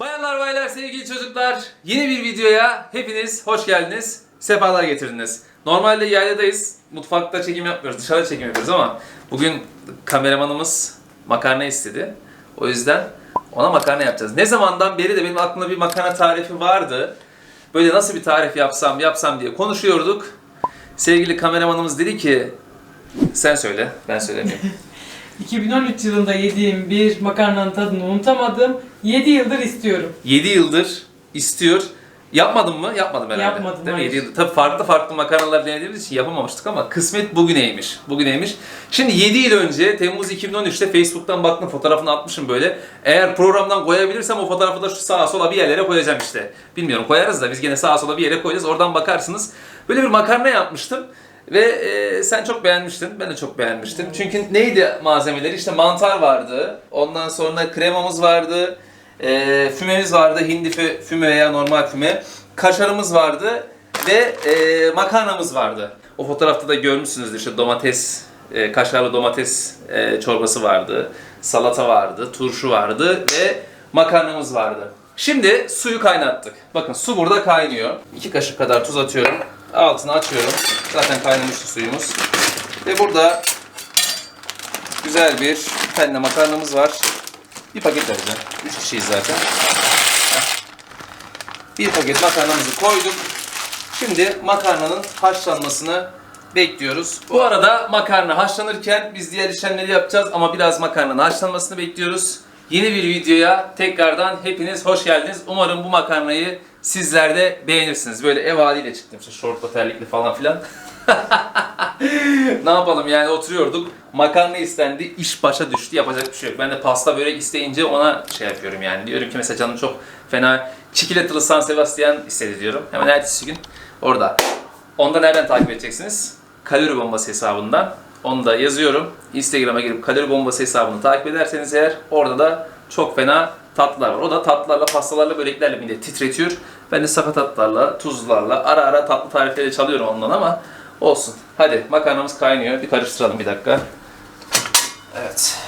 Bayanlar baylar sevgili çocuklar yeni bir videoya hepiniz hoş geldiniz. Sefalar getirdiniz. Normalde yayladayız. Mutfakta çekim yapmıyoruz. Dışarıda çekim yapıyoruz ama bugün kameramanımız makarna istedi. O yüzden ona makarna yapacağız. Ne zamandan beri de benim aklımda bir makarna tarifi vardı. Böyle nasıl bir tarif yapsam yapsam diye konuşuyorduk. Sevgili kameramanımız dedi ki sen söyle ben söylemeyeyim. 2013 yılında yediğim bir makarnanın tadını unutamadım. 7 yıldır istiyorum. 7 yıldır istiyor. Yapmadın mı? Yapmadım herhalde. Yapmadım, Değil mi? hayır. 7 yıldır. Tabii farklı farklı makarnalar denediğimiz için yapamamıştık ama kısmet bugüneymiş. Bugüneymiş. Şimdi 7 yıl önce Temmuz 2013'te Facebook'tan baktım fotoğrafını atmışım böyle. Eğer programdan koyabilirsem o fotoğrafı da şu sağa sola bir yerlere koyacağım işte. Bilmiyorum koyarız da biz gene sağa sola bir yere koyacağız. Oradan bakarsınız. Böyle bir makarna yapmıştım. Ve e, sen çok beğenmiştin. Ben de çok beğenmiştim. Çünkü neydi malzemeleri? İşte mantar vardı. Ondan sonra kremamız vardı. E, fümemiz vardı. Hindi fü- füme veya normal füme. Kaşarımız vardı. Ve e, makarnamız vardı. O fotoğrafta da görmüşsünüzdür. İşte domates, e, kaşarlı domates e, çorbası vardı. Salata vardı. Turşu vardı. Ve makarnamız vardı. Şimdi suyu kaynattık. Bakın su burada kaynıyor. 2 kaşık kadar tuz atıyorum. Altını açıyorum. Zaten kaynamıştı suyumuz. Ve burada güzel bir penne makarnamız var. Bir paket vereceğim. 3 kişiyiz zaten. Bir paket makarnamızı koyduk. Şimdi makarnanın haşlanmasını bekliyoruz. Bu arada makarna haşlanırken biz diğer işlemleri yapacağız ama biraz makarnanın haşlanmasını bekliyoruz. Yeni bir videoya tekrardan hepiniz hoş geldiniz. Umarım bu makarnayı sizler de beğenirsiniz. Böyle ev haliyle çıktım işte şortla terlikli falan filan. ne yapalım yani oturuyorduk. Makarna istendi, iş başa düştü. Yapacak bir şey yok. Ben de pasta börek isteyince ona şey yapıyorum yani. Diyorum ki mesela canım çok fena çikolatalı San Sebastian istedi diyorum. Hemen ertesi gün orada. Onu da nereden takip edeceksiniz? Kalori bombası hesabından. Onu da yazıyorum. Instagram'a girip kalori bombası hesabını takip ederseniz eğer orada da çok fena tatlılar var. O da tatlılarla, pastalarla, böreklerle millet titretiyor. Ben de sakatatlarla, tuzlarla, ara ara tatlı tarifleri çalıyorum ondan ama olsun. Hadi makarnamız kaynıyor. Bir karıştıralım bir dakika. Evet.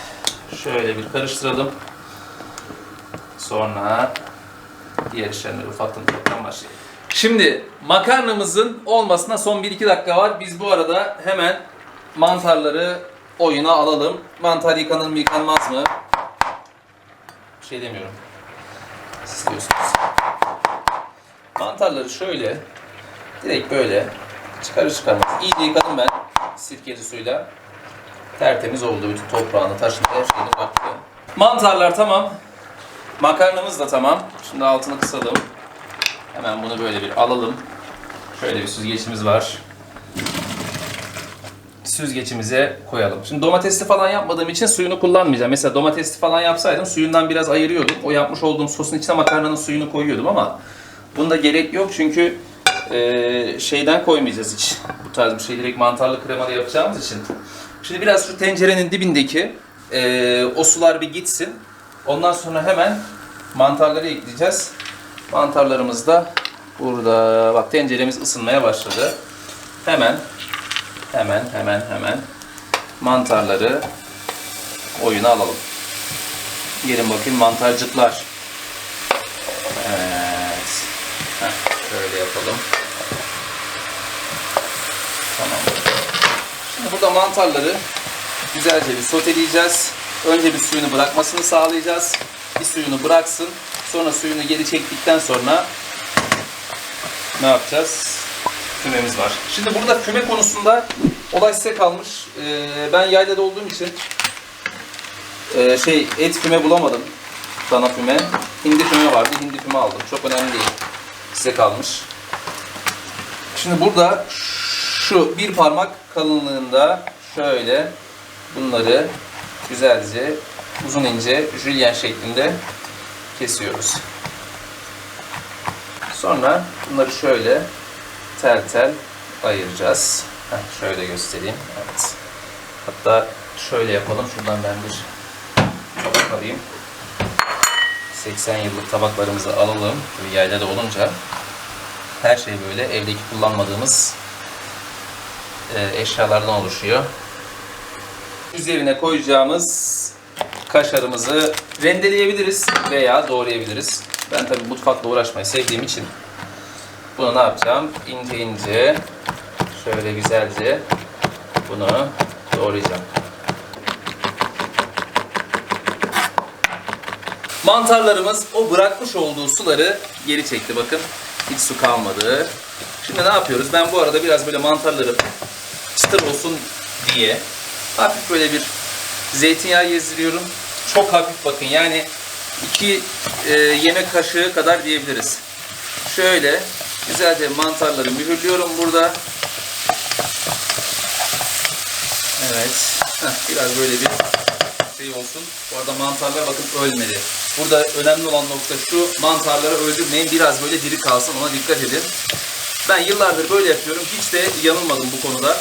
Şöyle bir karıştıralım. Sonra diğer işlemleri ufaktan ufaktan başlayalım. Şimdi makarnamızın olmasına son 1-2 dakika var. Biz bu arada hemen mantarları oyuna alalım. Mantar yıkanır mı yıkanmaz mı? Şey demiyorum. Siz diyorsunuz. Mantarları şöyle direkt böyle çıkarır çıkarmaz. İyice yıkadım ben sirkeli suyla. Tertemiz oldu. Bütün toprağını, taşını, her şeyini bıraktı. Mantarlar tamam. Makarnamız da tamam. Şimdi altını kısalım. Hemen bunu böyle bir alalım. Şöyle bir süzgeçimiz var. Süzgeçimize koyalım. Şimdi domatesli falan yapmadığım için suyunu kullanmayacağım. Mesela domatesli falan yapsaydım suyundan biraz ayırıyordum. O yapmış olduğum sosun içine makarnanın suyunu koyuyordum ama bunda gerek yok çünkü eee, şeyden koymayacağız hiç. Bu tarz bir şey direkt mantarlı kremalı yapacağımız için. Şimdi biraz şu tencerenin dibindeki eee, o sular bir gitsin. Ondan sonra hemen mantarları ekleyeceğiz. Mantarlarımız da burada. Bak tenceremiz ısınmaya başladı. Hemen hemen hemen hemen mantarları oyuna alalım. Gelin bakayım mantarcıklar. Evet. Heh, şöyle yapalım. Tamam. Şimdi burada mantarları güzelce bir soteleyeceğiz. Önce bir suyunu bırakmasını sağlayacağız. Bir suyunu bıraksın. Sonra suyunu geri çektikten sonra ne yapacağız? Fümemiz var. Şimdi burada füme konusunda olay size kalmış. Ee, ben yaylada olduğum için e, şey et füme bulamadım. Dana füme. Hindi füme vardı. Hindi füme aldım. Çok önemli değil. Size kalmış. Şimdi burada şu bir parmak kalınlığında şöyle bunları güzelce uzun ince jülyen şeklinde kesiyoruz. Sonra bunları şöyle tel tel ayıracağız. Heh, şöyle göstereyim. Evet. Hatta şöyle yapalım. Şuradan ben bir tabak alayım. 80 yıllık tabaklarımızı alalım. Tabii yaylada olunca her şey böyle evdeki kullanmadığımız e, eşyalardan oluşuyor. Üzerine koyacağımız kaşarımızı rendeleyebiliriz veya doğrayabiliriz. Ben tabii mutfakla uğraşmayı sevdiğim için bunu ne yapacağım? İnce ince şöyle güzelce bunu doğrayacağım. Mantarlarımız o bırakmış olduğu suları geri çekti bakın. Hiç su kalmadı. Şimdi ne yapıyoruz? Ben bu arada biraz böyle mantarları çıtır olsun diye hafif böyle bir zeytinyağı gezdiriyorum. Çok hafif bakın yani iki e, yemek kaşığı kadar diyebiliriz. Şöyle güzelce mantarları mühürlüyorum burada. Evet. Biraz böyle bir şey olsun. Bu arada mantarlar bakın ölmedi. Burada önemli olan nokta şu. Mantarları öldürmeyin. Biraz böyle diri kalsın. Ona dikkat edin. Ben yıllardır böyle yapıyorum. Hiç de yanılmadım bu konuda.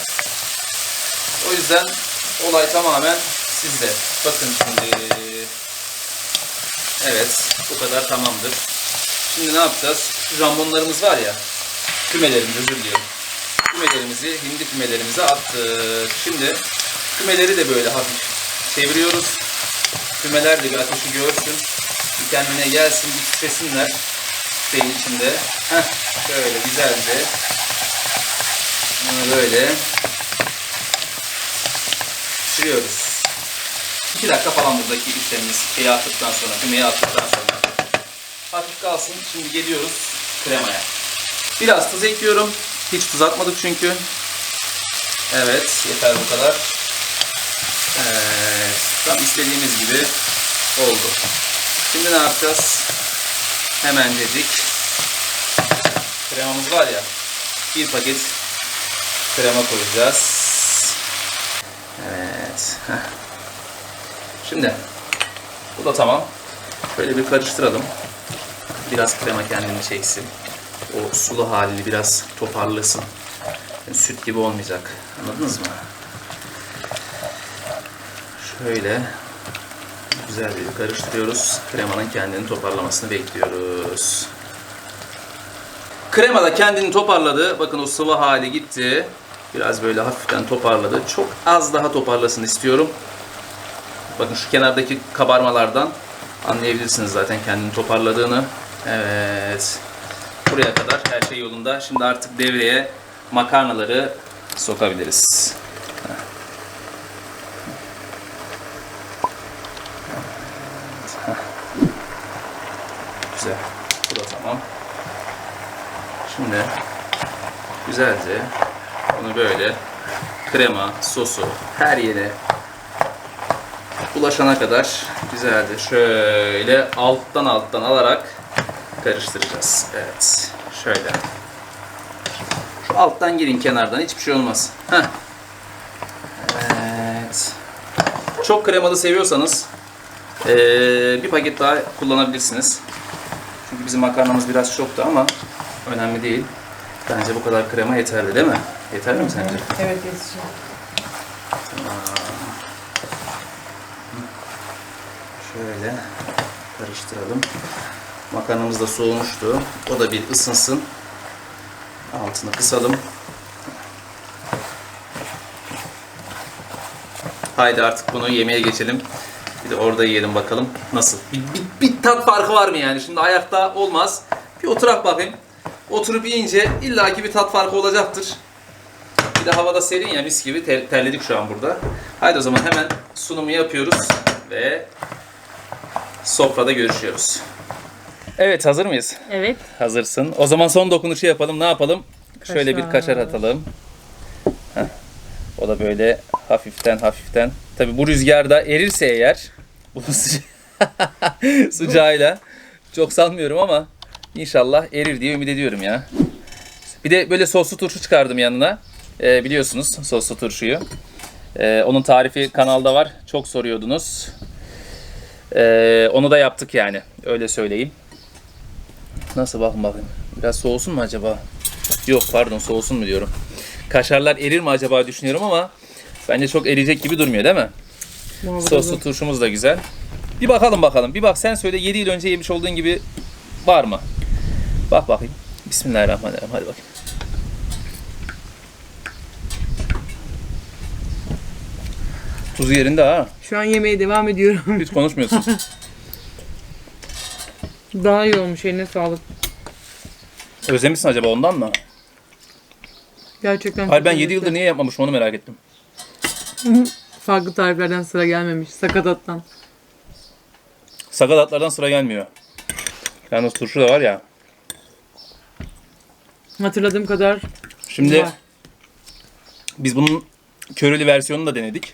O yüzden olay tamamen sizde. Bakın şimdi. Evet. Bu kadar tamamdır. Şimdi ne yapacağız? Şu jambonlarımız var ya. Kümelerimiz özür diliyorum. Kümelerimizi, hindi kümelerimize attık. Şimdi kümeleri de böyle hafif çeviriyoruz. Kümeler de bir ateşi görsün. Bir kendine gelsin, bir titresinler şeyin içinde. Heh, şöyle güzelce. Bunu böyle pişiriyoruz. 2 dakika falan buradaki işlemimiz şeyi attıktan sonra, kümeyi attıktan sonra. Hafif kalsın. Şimdi geliyoruz kremaya. Biraz tuz ekliyorum. Hiç tuz atmadık çünkü. Evet, yeter bu kadar. Evet, tam istediğimiz gibi oldu. Şimdi ne yapacağız? Hemencecik kremamız var ya, bir paket krema koyacağız. Evet. Şimdi bu da tamam. Şöyle bir karıştıralım. Biraz krema kendini çeksin. O sulu halini biraz toparlasın. Yani süt gibi olmayacak. Anladınız mı? Şöyle güzel bir karıştırıyoruz. Kremanın kendini toparlamasını bekliyoruz. Krema da kendini toparladı. Bakın o sıvı hali gitti. Biraz böyle hafiften toparladı. Çok az daha toparlasın istiyorum. Bakın şu kenardaki kabarmalardan anlayabilirsiniz zaten kendini toparladığını. Evet. Buraya kadar her şey yolunda. Şimdi artık devreye makarnaları sokabiliriz. Güzel. Bu da tamam. Şimdi güzelce onu böyle krema, sosu her yere ulaşana kadar güzelce şöyle alttan alttan alarak karıştıracağız. Evet. Şöyle. Şu alttan girin kenardan hiçbir şey olmaz. Heh. Evet. Çok kremalı seviyorsanız eee, bir paket daha kullanabilirsiniz. Çünkü bizim makarnamız biraz çoktu ama önemli değil. Bence bu kadar krema yeterli değil mi? Yeterli mi sence? Evet yetişiyor. Şöyle karıştıralım. Makarnamız da soğumuştu. O da bir ısınsın. Altını kısalım. Haydi artık bunu yemeye geçelim. Bir de orada yiyelim bakalım nasıl. Bir, bir, bir tat farkı var mı yani? Şimdi ayakta olmaz. Bir oturak bakayım. Oturup yiyince illaki bir tat farkı olacaktır. Bir de havada serin ya mis gibi ter- terledik şu an burada. Haydi o zaman hemen sunumu yapıyoruz ve sofrada görüşüyoruz. Evet hazır mıyız? Evet. Hazırsın. O zaman son dokunuşu yapalım. Ne yapalım? Şöyle bir Kaşar. kaşar atalım. Heh. O da böyle hafiften hafiften. Tabi bu rüzgarda erirse eğer bu sıca- sıcağıyla çok sanmıyorum ama inşallah erir diye ümit ediyorum ya. Bir de böyle soslu turşu çıkardım yanına. Ee, biliyorsunuz soslu turşuyu. Ee, onun tarifi kanalda var. Çok soruyordunuz. Ee, onu da yaptık yani. Öyle söyleyeyim. Nasıl bakın bakayım. Biraz soğusun mu acaba? Yok pardon soğusun mu diyorum. Kaşarlar erir mi acaba düşünüyorum ama bence çok eriyecek gibi durmuyor değil mi? Soslu turşumuz da güzel. Bir bakalım bakalım. Bir bak sen söyle 7 yıl önce yemiş olduğun gibi var mı? Bak bakayım. Bismillahirrahmanirrahim. Hadi bakayım. Tuzu yerinde ha. Şu an yemeğe devam ediyorum. Hiç konuşmuyorsun. Daha iyi olmuş eline sağlık. Özlemişsin acaba ondan mı? Gerçekten Hayır ben çok 7 yıldır niye yapmamışım onu merak ettim. Farklı tariflerden sıra gelmemiş. Sakatattan. Sakatatlardan sıra gelmiyor. Yalnız turşu da var ya. Hatırladığım kadar Şimdi var. biz bunun köreli versiyonunu da denedik.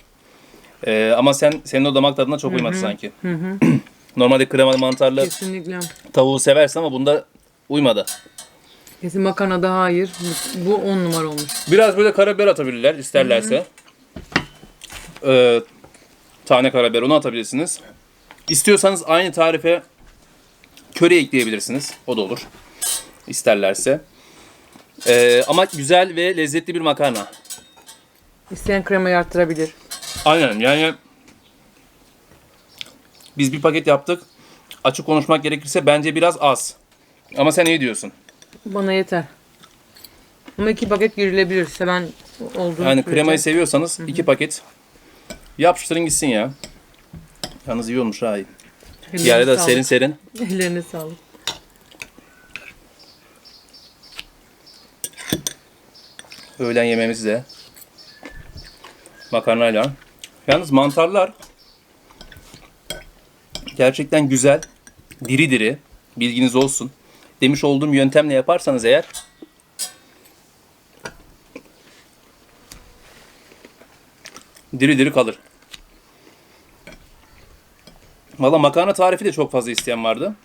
Ee, ama sen senin o damak tadına çok uymadı sanki. Normalde kremalı mantarlı Kesinlikle. tavuğu seversin ama bunda uymadı. Kesin makarnada hayır. Bu- Bu 10 numara olmuş. Biraz böyle karabiber atabilirler isterlerse. Ee, tane karabiber onu atabilirsiniz. İstiyorsanız aynı tarife köri ekleyebilirsiniz. O da olur. İsterlerse. Ee, ama güzel ve lezzetli bir makarna. İsteyen kremayı arttırabilir. Aynen yani biz bir paket yaptık. Açık konuşmak gerekirse bence biraz az. Ama sen iyi diyorsun. Bana yeter. Ama iki paket girilebilir. Seven olduğunu Yani kremayı seviyorsanız iki paket yapıştırın gitsin ya. Yalnız iyi olmuş ha. Diğeri de serin serin. Ellerine sağlık. Öğlen yemeğimiz de makarnayla. Yalnız mantarlar gerçekten güzel, diri diri. Bilginiz olsun. Demiş olduğum yöntemle yaparsanız eğer diri diri kalır. Valla makarna tarifi de çok fazla isteyen vardı.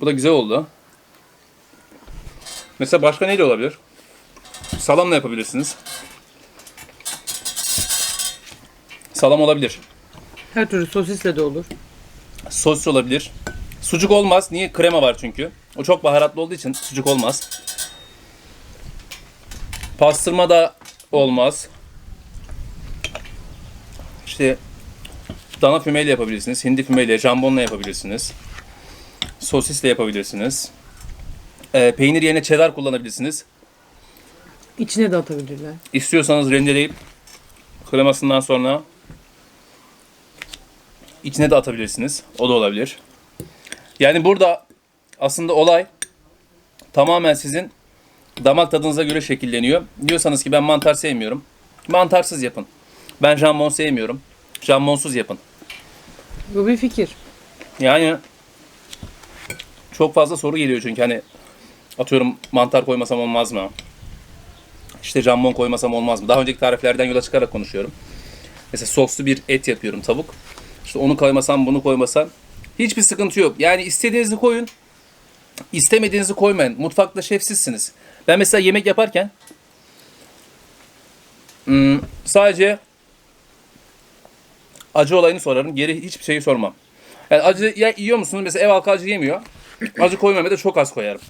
Bu da güzel oldu. Mesela başka neyle olabilir? Salamla yapabilirsiniz. Salam olabilir. Her türlü sosisle de olur. Sos olabilir. Sucuk olmaz. Niye? Krema var çünkü. O çok baharatlı olduğu için sucuk olmaz. Pastırma da olmaz. İşte dana fümeyle yapabilirsiniz. Hindi fümeyle, jambonla yapabilirsiniz. Sosisle yapabilirsiniz. Ee, peynir yerine cheddar kullanabilirsiniz. İçine de atabilirler. İstiyorsanız rendeleyip kremasından sonra içine de atabilirsiniz. O da olabilir. Yani burada aslında olay tamamen sizin damak tadınıza göre şekilleniyor. Diyorsanız ki ben mantar sevmiyorum. Mantarsız yapın. Ben jambon sevmiyorum. Jambonsuz yapın. Bu bir fikir. Yani çok fazla soru geliyor çünkü hani atıyorum mantar koymasam olmaz mı? İşte jambon koymasam olmaz mı? Daha önceki tariflerden yola çıkarak konuşuyorum. Mesela soslu bir et yapıyorum tavuk. İşte onu koymasam bunu koymasam hiçbir sıkıntı yok. Yani istediğinizi koyun. istemediğinizi koymayın. Mutfakta şefsizsiniz. Ben mesela yemek yaparken hmm, sadece acı olayını sorarım. Geri hiçbir şeyi sormam. Yani acı ya yiyor musunuz? Mesela ev halkı acı yemiyor. Acı koymamaya da çok az koyarım.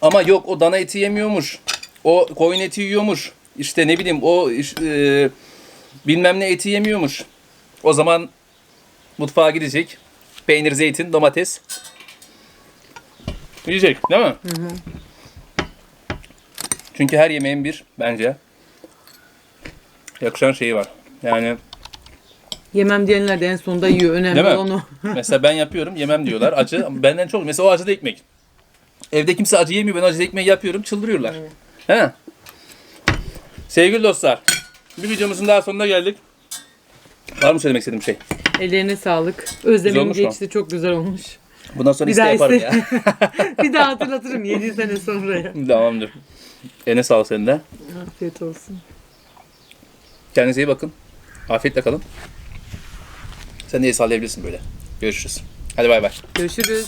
Ama yok o dana eti yemiyormuş. O koyun eti yiyormuş. İşte ne bileyim o e, bilmem ne eti yemiyormuş. O zaman mutfağa gidecek. Peynir, zeytin, domates. Yiyecek değil mi? Çünkü her yemeğin bir bence yakışan şeyi var. Yani Yemem diyenler de en sonunda yiyor. Önemli Değil mi? olan o. Mesela ben yapıyorum yemem diyorlar acı. Benden çok. Mesela o acılı ekmek. Evde kimse acı yemiyor. Ben acılı ekmeği yapıyorum çıldırıyorlar. He? Sevgili dostlar. Bir videomuzun daha sonuna geldik. Var mı söylemek istediğim şey? Ellerine sağlık. Güzel Özlemim olmuş mu? geçti. Çok güzel olmuş. Bundan sonra Bir iste daha yaparım iste. ya. bir daha hatırlatırım 7 sene sonra. ya. Tamamdır. Eline sağlık senin de. Afiyet olsun. Kendinize iyi bakın. Afiyetle kalın. Sen de el sallayabilirsin böyle. Görüşürüz. Hadi bay bay. Görüşürüz.